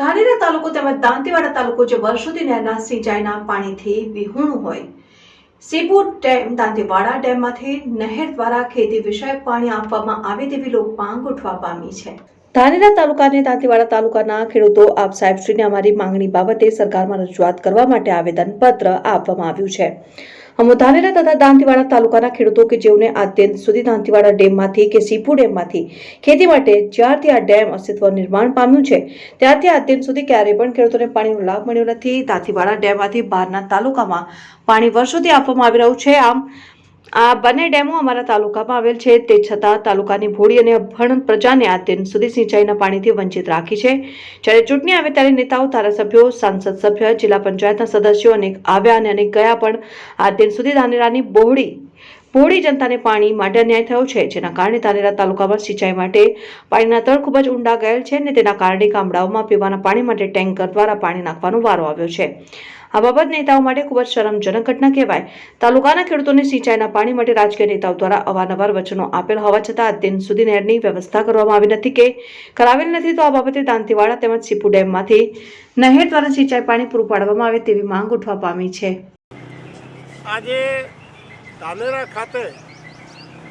ધાનેરા તાલુકો તેમજ દાંતીવાડા તાલુકો જે વર્ષોથી નહેરના સિંચાઈના પાણીથી વિહુણું હોય. સીબુ ડેમ દાંતીવાડા ડેમમાંથી નહેર દ્વારા ખેતી વિષયક પાણી આપવામાં આવે તેવી લોક માંગ ઉઠવા પામી છે. ધાનેરા તાલુકા અને દાંતીવાડા તાલુકાના ખેડૂતો આપ સાહેબશ્રીને અમારી માંગણી બાબતે સરકારમાં રજૂઆત કરવા માટે આવેદન પત્ર આપવામાં આવ્યું છે. અમો ધાનેરા તથા દાંતીવાડા તાલુકાના ખેડૂતો કે જેઓને આદ્યંત સુધી દાંતીવાડા ડેમમાંથી કે સીપુ ડેમમાંથી ખેતી માટે જ્યારથી આ ડેમ અસ્તિત્વ નિર્માણ પામ્યું છે, ત્યારથી આદ્યંત સુધી ક્યારેય પણ ખેડૂતોને પાણીનો લાભ મળ્યો નથી. દાંતીવાડા ડેમમાંથી બહારના તાલુકામાં પાણી વર્ષોથી આપવામાં આવી રહ્યું છે. આમ આ બંને ડેમો અમારા તાલુકામાં આવેલ છે. તે છતાં તાલુકાની ભોળી અને અભણ પ્રજાને આ દિન સુધી સિંચાઈના પાણીથી વંચિત રાખી છે. જ્યારે ચૂંટણી આવે ત્યારે નેતાઓ, ધારાસભ્યો, સાંસદ સભ્ય, જિલ્લા પંચાયતના સદસ્યો અનેક આવ્યા અને અનેક ગયા, પણ આદ્યંત સુધી ધાનેરાની બહોળી બહોળી જનતાને પાણી માટે અન્યાય થયો છે. જેના કારણે ધાનેરા તાલુકામાં સિંચાઈ માટે પાણીના તળ ખૂબ જ ઊંડા ગયેલ છે અને તેના કારણે ગામડાઓમાં પીવાના પાણી માટે ટેન્કર દ્વારા પાણી નાખવાનો વારો આવ્યો છે. આ બાબત નેતાઓ માટે ખૂબ જ શરમજનક ઘટના કહેવાય. તાલુકાના ખેડૂતોને સિંચાઈના પાણી માટે રાજકીય નેતાઓ દ્વારા અવારનવાર વચનો આપેલ હોવા છતાં અત્યંત સુધી નહેરની વ્યવસ્થા કરવામાં આવી નથી કે કરાવેલ નથી. તો આ બાબતે દાંતીવાડા તેમજ સીપુ ડેમમાંથી નહેર દ્વારા સિંચાઈ પાણી પૂરું પાડવામાં આવે તેવી માંગ ઉઠવા પામી છે. આજે ધાનેરા ખાતે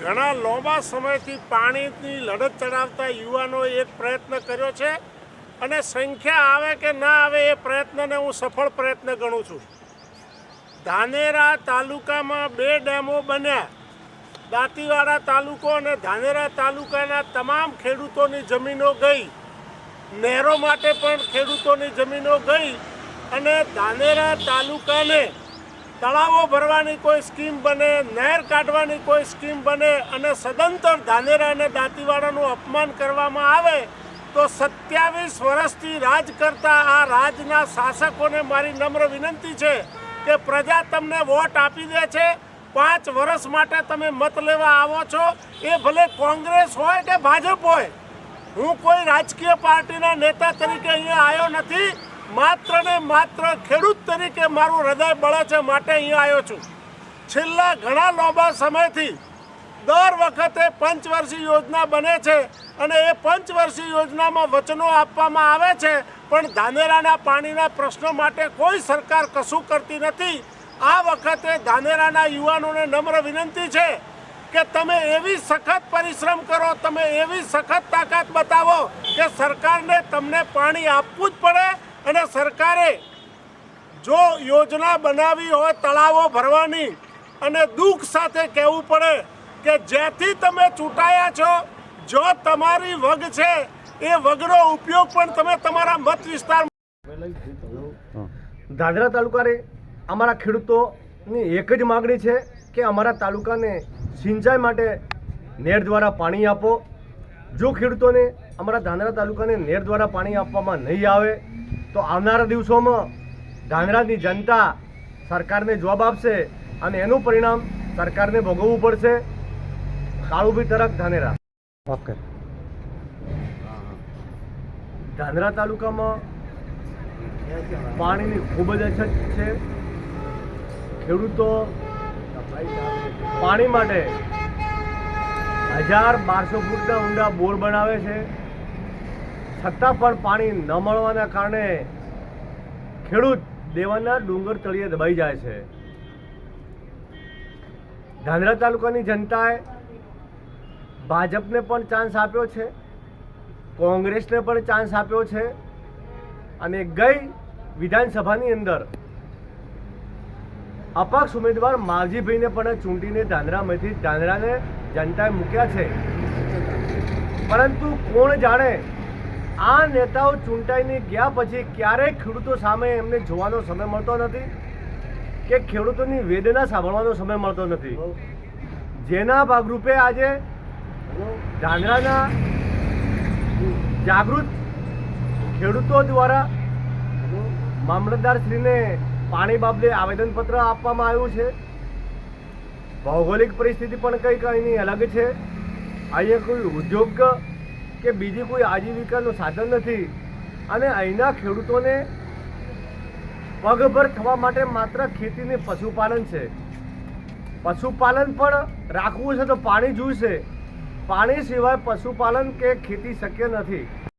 ઘણા લાંબા સમયથી પાણીની લડત ચડાવતા યુવાનોએ એક પ્રયત્ન કર્યો છે. અને સંખ્યા આવે કે ના આવે એ પ્રયત્નને હું સફળ પ્રયત્ન ગણું છું. ધાનેરા તાલુકામાં બે ડેમો બન્યા. દાંતીવાડા તાલુકો અને ધાનેરા તાલુકાના તમામ ખેડૂતોની જમીનો ગઈ. નહેરો માટે પણ ખેડૂતોની જમીનો ગઈ અને ધાનેરા તાલુકાને તળાવો ભરવાની કોઈ સ્કીમ બને, નહેર કાઢવાની કોઈ સ્કીમ બને અને સદંતર ધાનેરા અને દાંતીવાડાનું અપમાન કરવામાં આવે તો સત્યાવીસ વર્ષથી રાજ કરતા આ રાજના શાસકોને મારી નમ્ર વિનંતી છે કે પ્રજા તમને વોટ આપી દે છે. પાંચ વર્ષ માટે તમે મત લેવા આવો છો. એ ભલે કોંગ્રેસ હોય કે ભાજપ હોય. હું કોઈ રાજકીય પાર્ટીના નેતા તરીકે અહીંયા આવ્યો નથી. માત્ર ને માત્ર ખેડૂત તરીકે મારું હૃદય બળે છે માટે અહીંયા આવ્યો છું. છેલ્લા ઘણા લાંબા સમયથી દર વખતે પંચવર્ષીય યોજના બને છે અને એ પંચવર્ષીય યોજનામાં વચનો આપવામાં આવે છે. પણ ધાનેરાના પાણીના પ્રશ્નો માટે કોઈ સરકાર કશું કરતી નથી. આ વખતે ધાનેરાના યુવાનોને નમ્ર વિનંતી છે કે તમે એવી સખત પરિશ્રમ કરો, તમે એવી સખત તાકાત બતાવો કે સરકારને તમને પાણી આપવું જ પડે અને સરકારે જો યોજના બનાવી હોય તળાવો ભરવાની અને દુઃખ સાથે કહેવું પડે કે જ્યાંથી તમે ચૂંટાયા છો, જો તમારી વગ છે, એ વગનો ઉપયોગ પણ તમે તમારા મત વિસ્તાર દાદરા તાલુકાને અમારા ખેડૂતોની એક જ માગણી છે કે અમારા તાલુકાને સિંચાઈ માટે નેર દ્વારા પાણી આપો. જો ખેડૂતોને અમારા ધાંધરા તાલુકાને નેર દ્વારા પાણી આપવામાં નહીં આવે, તો આવનારા દિવસોમાં ધાંધરાની જનતા સરકારને જવાબ આપશે અને એનું પરિણામ સરકારને ભોગવવું પડશે. કાળુભી તરફ ધાનેરા. ઓકે ધાનેરા તાલુકામાં પાણીની ખૂબ જ અછત છે. ખેડૂતો પાણી માટે હજાર બારસો ફૂટના ઊંડા બોર બનાવે છે. છતાં પણ પાણી ન મળવાના કારણે ખેડૂત દેવાના ડુંગર તળિયે દબાઈ જાય છે. ધાનેરા તાલુકાની જનતાએ ભાજપને પણ ચાન્સ આપ્યો છે, કોંગ્રેસને પણ ચાન્સ આપ્યો છે અને ગઈ વિધાનસભાની અંદર અપક્ષ ઉમેદવાર માવજીભાઈને પણ ચૂંટીને ધાંધરામાંથી ધાંધરાને જનતાએ મૂક્યા છે. પરંતુ કોણ જાણે આ નેતાઓ ચૂંટાઈને ગયા પછી ક્યારેય ખેડૂતો સામે એમને જોવાનો સમય મળતો નથી કે ખેડૂતોની વેદના સાંભળવાનો સમય મળતો નથી. જેના ભાગરૂપે આજે ધાંધરાના જાગૃત ખેડૂતો દ્વારા મામલતદારશ્રીને પાણી બાબતે આવેદનપત્ર આપવામાં આવ્યું છે. ભૌગોલિક પરિસ્થિતિ પણ કંઈ કંઈની અલગ છે. અહીંયા કોઈ ઉદ્યોગ કે બીજી કોઈ આજીવિકાનું સાધન નથી અને અહીંના ખેડૂતોને પગભર થવા માટે માત્ર ખેતીને પશુપાલન છે. પશુપાલન પણ રાખવું છે તો પાણી જોઈશે. પાણી સિવાય પશુપાલન કે ખેતી શક્ય નથી.